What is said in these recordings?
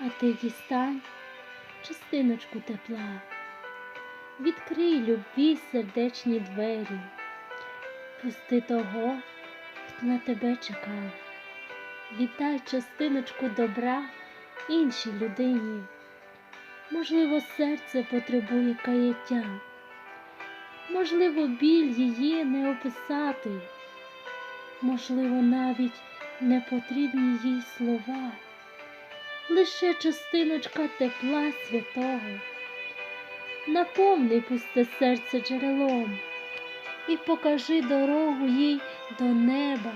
А ти дістань частиночку тепла, відкрий любві сердечні двері, пусти того, хто на тебе чекав, віддай частиночку добра іншій людині. Можливо, серце потребує каяття, можливо, біль її не описати, можливо, навіть не потрібні їй слова лише частиночка тепла святого. Наповни пусте серце джерелом і покажи дорогу їй до неба,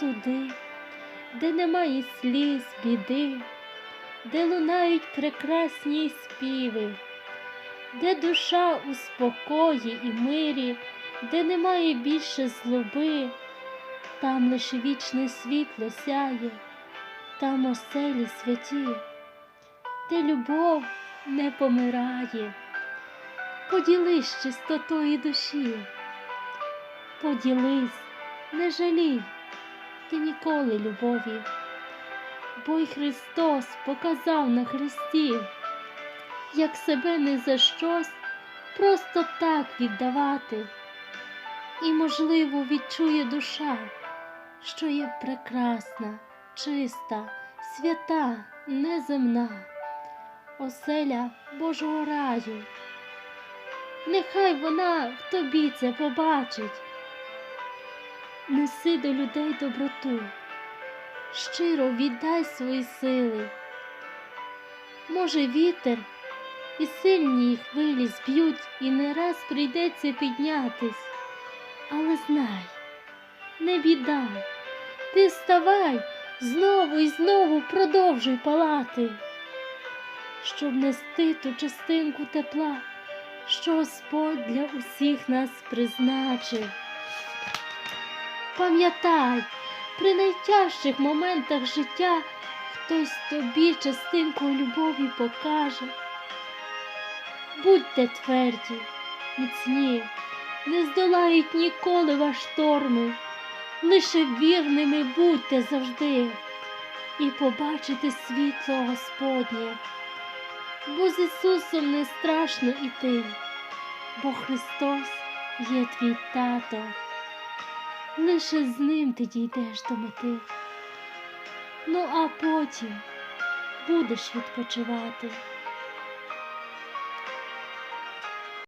туди, де немає сліз, біди, де лунають прекрасні співи, де душа у спокої і мирі, де немає більше злоби, там лише вічне світло сяє там оселі святі, де любов не помирає, поділись чистотою душі, поділись, не жалій ти ніколи любові, бо й Христос показав на Христі, як себе не за щось просто так віддавати, і, можливо, відчує душа, що є прекрасна чиста, свята, неземна, оселя Божого раю. Нехай вона в тобі це побачить. Неси до людей доброту, щиро віддай свої сили. Може, вітер і сильні хвилі зб'ють, і не раз прийдеться піднятись, але знай, не біда, ти вставай знову і знову продовжуй палати, щоб нести ту частинку тепла, що Господь для усіх нас призначив. Пам'ятай, при найтяжчих моментах життя хтось тобі частинку любові покаже. Будьте тверді, міцні, не здолають ніколи ваш шторми лише вірними будьте завжди і побачите світло Господнє, бо з Ісусом не страшно іти, бо Христос є твій тато, лише з ним ти дійдеш до мети. Ну а потім будеш відпочивати.